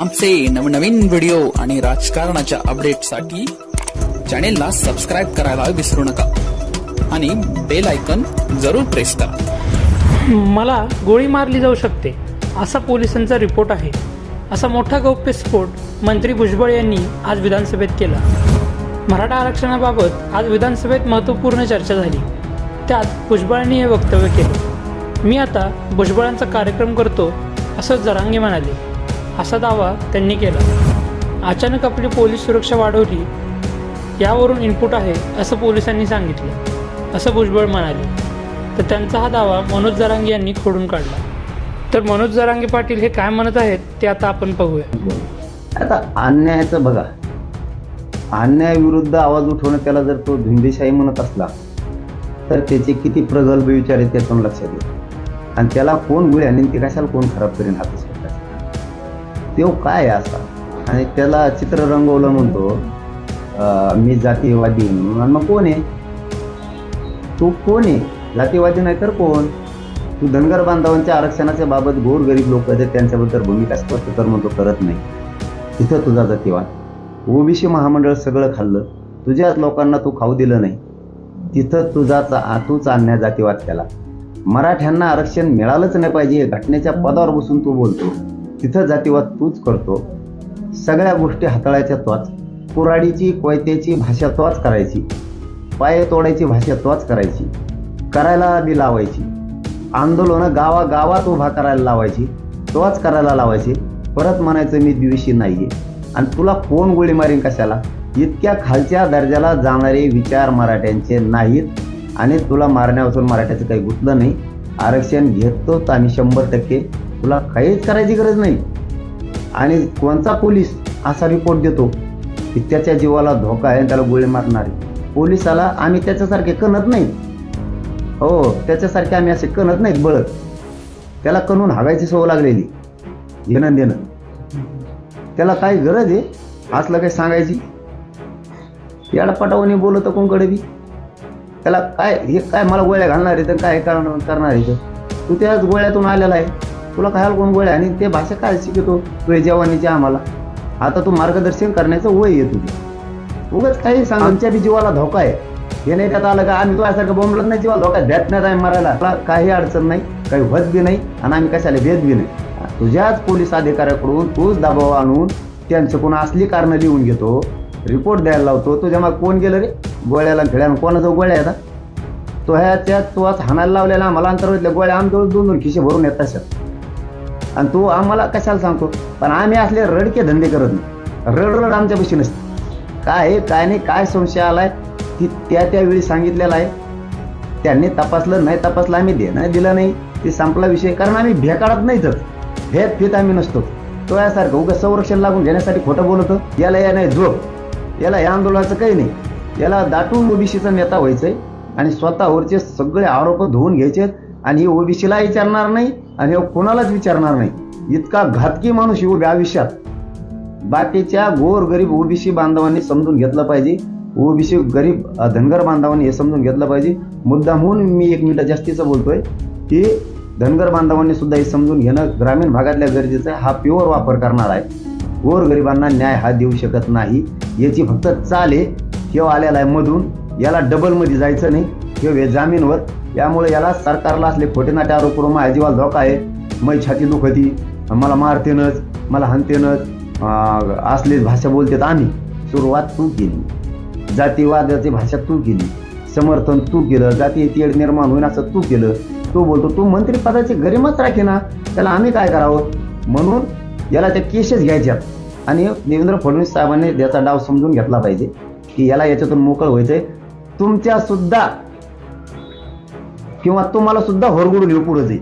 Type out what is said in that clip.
आमचे नवनवीन व्हिडिओ आणि राजकारणाच्या अपडेटसाठी चॅनेलला सबस्क्राईब करायला विसरू नका. आणि बेल आयकन जरूर प्रेस करा. मला गोळी मारली जाऊ शकते असा पोलिसांचा रिपोर्ट आहे. असा मोठा गौप्यस्फोट मंत्री भुजबळ यांनी आज विधानसभेत केला. मराठा आरक्षणाबाबत आज विधानसभेत महत्त्वपूर्ण चर्चा झाली. त्यात भुजबळांनी हे वक्तव्य केले. मी आता भुजबळांचा कार्यक्रम करतो असं जरांगे म्हणाले. असा दावा त्यांनी केला. अचानक आपली पोलीस सुरक्षा वाढवली. यावरून इनपुट आहे असं पोलिसांनी सांगितलं. असं भुजबळ म्हणाले. तर त्यांचा हा दावा मनोज जरांगे यांनी खोडून काढला. तर मनोज जरांगे पाटील हे काय म्हणत आहेत ते आता आपण पाहूया. आता अन्यायाचं बघा. अन्यायाविरुद्ध आवाज उठवणं त्याला जर तो धुंदेशाही म्हणत असला तर त्याचे किती प्रगल्भ विचार आहेत त्यातून लक्षात येईल आणि त्याला कोण गुळ्या आणि ते कशाला कोण खराब करेन हातच तो काय आहे असा? आणि त्याला चित्र रंगवलं म्हणतो मी जातीवादी म्हणून. मग कोण आहे? तू कोण आहे? जातीवादी नाही तर कोण? तू धनगर बांधवांच्या आरक्षणाच्या बाबत गोरगरीब लोक आहेत त्यांच्याबद्दल भूमिका स्पष्ट कर म्हणतो करत नाही. तिथं तुझा जातीवाद. ओबीसी महामंडळ सगळं खाल्लं. तुझ्याच लोकांना तू खाऊ दिलं नाही. तिथं तुझा चा- तूच अन्याय जातीवाद केला. मराठ्यांना आरक्षण मिळालंच नाही पाहिजे घटनेच्या पदावर बसून तू बोलतो. तिथं जातीवाद तूच करतो. सगळ्या गोष्टी हाताळायच्या त्वाच कुराडीची कोयत्याची भाषा त्वाच करायची. पाय तोडायची भाषा त्वाच करायची. करायला मी लावायची. आंदोलनं गावा गावात उभा करायला लावायची. तोच करायला लावायची. परत म्हणायचं मी दिवशी नाही आहे आणि तुला कोण गोळी मारीन कशाला? इतक्या खालच्या दर्जाला जाणारे विचार मराठ्यांचे नाहीत. आणि तुला मारण्यापासून मराठ्याचं काही गुतलं नाही. आरक्षण घेतोच आम्ही शंभर टक्के. तुला काहीच करायची गरज नाही. आणि कोणता पोलीस असा रिपोर्ट देतो की त्याच्या जीवाला धोका आहे आणि त्याला गोळी मारणार. आहे पोलिसाला आम्ही त्याच्यासारखे कणत नाही. हो त्याच्यासारखे आम्ही असे कणत नाहीत बळत त्याला कणून हागायची सवय लागलेली. घेणं देणं. त्याला काय गरज आहे? असलं काही सांगायची? याला पटावणी बोलत कोणकडे बी? त्याला काय हे काय मला गोळ्या घालणार आहे तर काय करणार करणार आहे तू त्याच गोळ्यातून आलेला आहे. तुला खायला कोण गोळ्या? आणि ते भाषा काय शिकतो तुझ्या जवानीची आम्हाला. आता तू मार्गदर्शन करण्याचं वय आहे तुझी. उगाच काही सांग आमच्या बी जीवाला धोका आहे. हे नाही त्यात आलं का आम्ही तुझ्यासारखं बोंबलत नाही जीवाला धोका देत नाही आम्ही मारायला. तुला काही अडचण नाही काही होत बी नाही आणि आम्ही कशाला भेद बी नाही. तुझ्याच पोलीस अधिकाऱ्याकडून तूच दबाव आणून त्यांचं कोण असली कारणं लिहून घेतो रिपोर्ट द्यायला लावतो तुझ्या मग कोण गेलं रे? गोळ्याला खेळ्या कोणाचं गोळ्या येतात तो ह्याच्यात तो आज हाणायला लावलेला आम्हाला अंतर्गतल्या गोळ्या आमच्या दोन दोन खिशे भरून येत तशात आणि तू आम्हाला कशाला सांगतो? पण आम्ही असले रडके धंदे करत नाही. रड रड आमच्यापाशी नसते. काय आहे काय नाही काय संशय आलाय ती त्या त्यावेळी सांगितलेलं आहे. त्यांनी तपासलं नाही तपासलं आम्ही देणं दिलं नाही. ते संपला विषय कारण आम्ही भेकाळत नाहीच भेद फित आम्ही नसतो. तो यासारखं उगा संरक्षण लागून घेण्यासाठी खोटं बोलतो. याला या नाही झोप. याला या आंदोलनाचं काही नाही. याला दाटून ओबीसीचा नेता व्हायचंय आणि स्वतःवरचे सगळे आरोप धुवून घ्यायचे आणि ओबीसीला विचारणार नाही आणि कोणालाच विचारणार नाही. इतका घातकी माणूस येऊ आयुष्यात. बाकीच्या गोर गरीब ओबीसी बांधवांनी समजून घेतलं पाहिजे. ओबीसी गरीब धनगर बांधवांनी हे समजून घेतलं पाहिजे. मुद्दा म्हणून मी एक मिनिट जास्तीचं बोलतोय की धनगर बांधवांनी सुद्धा हे समजून घेणं ग्रामीण भागातल्या गरजेचं आहे हा प्युअर वापर करणार आहे. गोर गरिबांना न्याय हा देऊ शकत नाही. याची फक्त चाल आहे किंवा आलेला आहे मधून याला डबलमध्ये जायचं नाही. किंवा जामीनवर यामुळे याला सरकारला असले खोटे नाटे आरोप करून माझ्या जीवाला धोका आहे. मै छाती दुखती मला मारतेनच मला हानतेनच असलीच भाषा बोलतेत आम्ही. सुरुवात तू केली. जातीवादाची भाषा तू केली. समर्थन तू केलं. जाती तेढ निर्माण होईन असं तू केलं. तू बोलतो तू मंत्रिपदाची गरिमाच राखे ना. त्याला आम्ही काय करावं? म्हणून याला त्या केसेस घ्यायच्यात आणि देवेंद्र फडणवीस साहेबांनी याचा डाव समजून घेतला पाहिजे की याला याच्यातून मोकळ व्हायचंय. तुमच्यासुद्धा किंवा तुम्हाला सुद्धा होरगुडून येऊ पुढे जाईल.